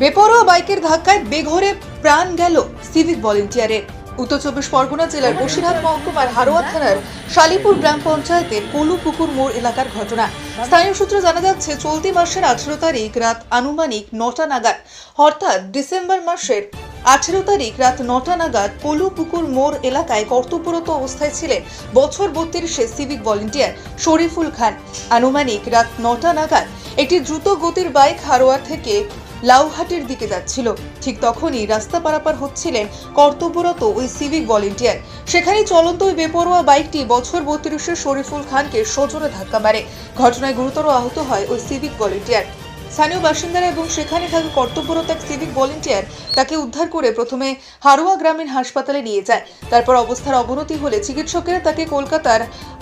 বেপরোয়া বাইকের ধাক্কায় বেঘরে প্রাণ গেল সিভিক ভলেন্টিয়ারের উত্তর চব্বিশ পরগনা জেলার বসিরহাট মহকুমার হারোয়া থানার শালিপুর গ্রাম পঞ্চায়েতের পলু পুকুর মোড় এলাকার ঘটনা। স্থানীয় সূত্রে জানা যাচ্ছে, চলতি মাসের আঠেরো তারিখ রাত আনুমানিক নটা নাগাদ, অর্থাৎ ডিসেম্বর মাসের আঠেরো তারিখ রাত নটা নাগাদ পলু পুকুর মোড় এলাকায় কর্তব্যরত অবস্থায় ছিলেন বছর বত্রিশে সিভিক ভলেন্টিয়ার শরীফুল খান। আনুমানিক রাত নটা নাগাদ একটি দ্রুত গতির বাইক হারোয়া থেকে লাউহাটের দিকে যাচ্ছিল। ঠিক তখনই রাস্তা পারাপার হচ্ছিলেন কর্তব্যরত ওই সিভিক ভলেন্টিয়ার। সেখানেই চলন্ত ওই বেপরোয়া বাইকটি বছর বত্রিশের শরীফুল খানকে সজোরে ধাক্কা মারে। ঘটনায় গুরুতর আহত হয় ওই সিভিক ভলেন্টিয়ার। স্থানীয় বাসিন্দারা এবং সেখানে থাকা কর্তব্যরত এক সিভিক ভলেন্টিয়ার তাকে উদ্ধার করে প্রথমে হারোয়া গ্রামীণ হাসপাতালে নিয়ে যায়। তারপর অবস্থার অবনতি হলে চিকিৎসকেরা তাকে কলকাতার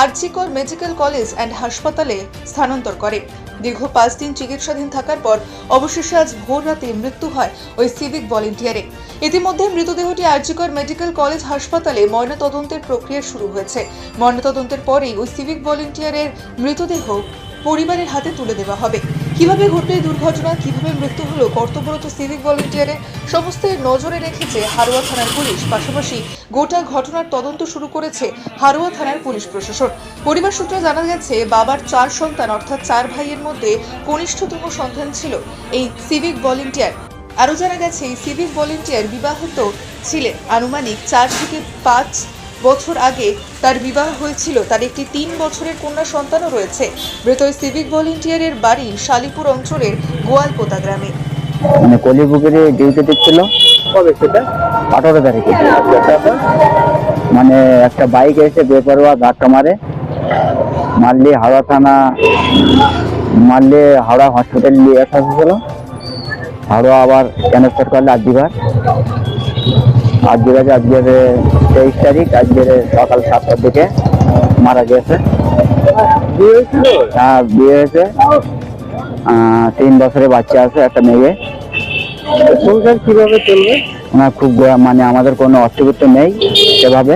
আরজিকর মেডিকেল কলেজ অ্যান্ড হাসপাতালে স্থানান্তর করে। দীর্ঘ পাঁচ দিন চিকিৎসাধীন থাকার পর অবশেষে আজ ভোর রাতে মৃত্যু হয় ওই সিভিক ভলেন্টিয়ারে। ইতিমধ্যে মৃতদেহটি আর্যিকর মেডিকেল কলেজ হাসপাতালে ময়নাতদন্তের প্রক্রিয়া শুরু হয়েছে। ময়নাতদন্তের পরেই ওই সিভিক ভলেন্টিয়ারের মৃতদেহ পরিবারের হাতে তুলে দেওয়া হবে। কীভাবে ঘটল এই দুর্ঘটনা? কীভাবে মৃত্যু হলো? কর্তব্যরত সিভিক ভলেন্টিয়ারের সমস্ত নজরে রেখেছে হারোয়া থানার পুলিশ। পাশাপাশি গোটা ঘটনার তদন্ত শুরু করেছে হারোয়া থানার পুলিশ প্রশাসন। পরিবার সূত্রে জানা গেছে, বাবার চার সন্তান, অর্থাৎ চার ভাইয়ের মধ্যে কনিষ্ঠতম সন্তান ছিল এই সিভিক ভলেন্টিয়ার আরও জানা গেছে, এই সিভিক ভলেন্টিয়ার বিবাহিত ছিলেন। আনুমানিক চার থেকে পাঁচ বছর আগে তার বিবাহ হয়েছিল তার একটি তিন বছরের কন্যা সন্তানও রয়েছে। মৃত সিভিক ভলেন্টিয়ারের বাড়ি শালিপুর অঞ্চলের গোয়ালপোতা গ্রামে। মানে কলিপুকুরে ডিউটি দিচ্ছিল? কবে সেটা? আঠারো তারিখে। মানে একটা বাইক এসে বেপরোয়া ধাক্কা মারে মারলে হাওড়া থানা মারলে হাওড়া হসপিটাল নিয়ে আসা হয়েছিল হাওড়া আবার ট্রান্সফার করলে আজীবার আজীবাজে আজকের তেইশ তারিখ আজকের সকাল সাতটার দিকে মারা গেছে হ্যাঁ বিয়ে হয়েছে। আহ, তিন বছরের বাচ্চা আছে একটা মেয়ে। সংসার কীভাবে চলবে? ওনার খুব মানে আমাদের কোনো অসুবিধা নেই সেভাবে।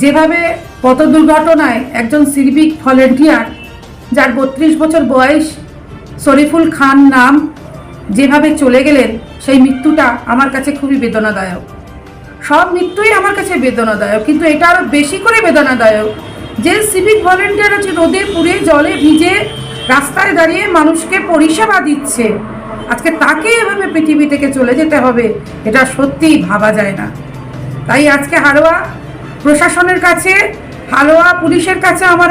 যেভাবে পথ দুর্ঘটনায় একজন সিভিক ভলেন্টিয়ার, যার বত্রিশ বছর বয়স, শরীফুল খান নাম, যেভাবে চলে গেলেন, সেই মৃত্যুটা আমার কাছে খুবই বেদনাদায়ক। সব মৃত্যুই আমার কাছে বেদনাদায়ক, কিন্তু এটা আরও বেশি করে বেদনাদায়ক যে সিভিক ভলেন্টিয়ার হচ্ছে রোদে পুড়ে জলে ভিজে রাস্তায় দাঁড়িয়ে মানুষকে পরিষেবা দিচ্ছে। আজকে তাকে এভাবে পৃথিবী থেকে চলে যেতে হবে, এটা সত্যিই ভাবা যায় না। তাই আজকে হালোয়া প্রশাসনের কাছে, হালুয়া পুলিশের কাছে আমার